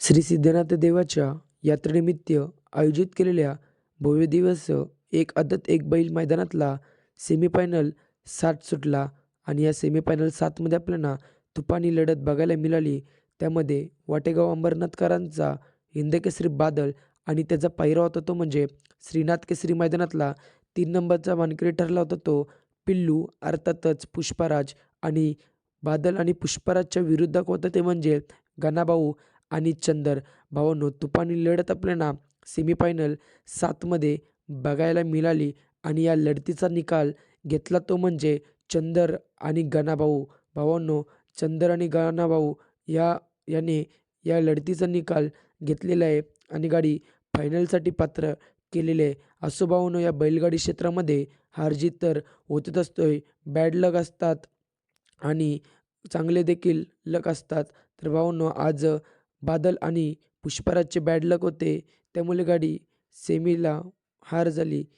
श्री सिद्धनाथ देवाच्या यात्रेनिमित्त आयोजित केलेल्या भव्य दिवस एक आदत एक बैल मैदानातला सेमीफायनल सात सुटला आणि या सेमीफायनल सातमध्ये आपल्याला तुपानी लढत बघायला मिळाली. त्यामध्ये वाटेगाव अंबरनाथकरांचा हिंदकेसरी बादल आणि त्याचा पायरा होता तो म्हणजे श्रीनाथ केसरी मैदानातला. तीन नंबरचा मानकरी ठरला होता तो पिल्लू अर्थातच पुष्पराज आणि बादल आणि पुष्पराजच्या विरुद्ध होतं ते म्हणजे गणाभाऊ. आणि चंदर. भावांनो तुफानी लढत आपल्याला सेमीफायनल सातमध्ये बघायला मिळाली आणि या लढतीचा निकाल घेतला तो म्हणजे चंदर आणि गणाभाऊ. भावांनो चंदर आणि गणाभाऊ या याने या लढतीचा निकाल घेतलेला आहे आणि गाडी फायनलसाठी पात्र केलेली आहे. असो भावांनो या बैलगाडी क्षेत्रामध्ये हारजीत तर होतच असतोय. बॅड लक असतात आणि चांगले देखील लक असतात. तर भावांनो आज बादल आणि पुष्पराजचे बॅड लक होते. त्यामुळे गाडी सेमीला हार झाली.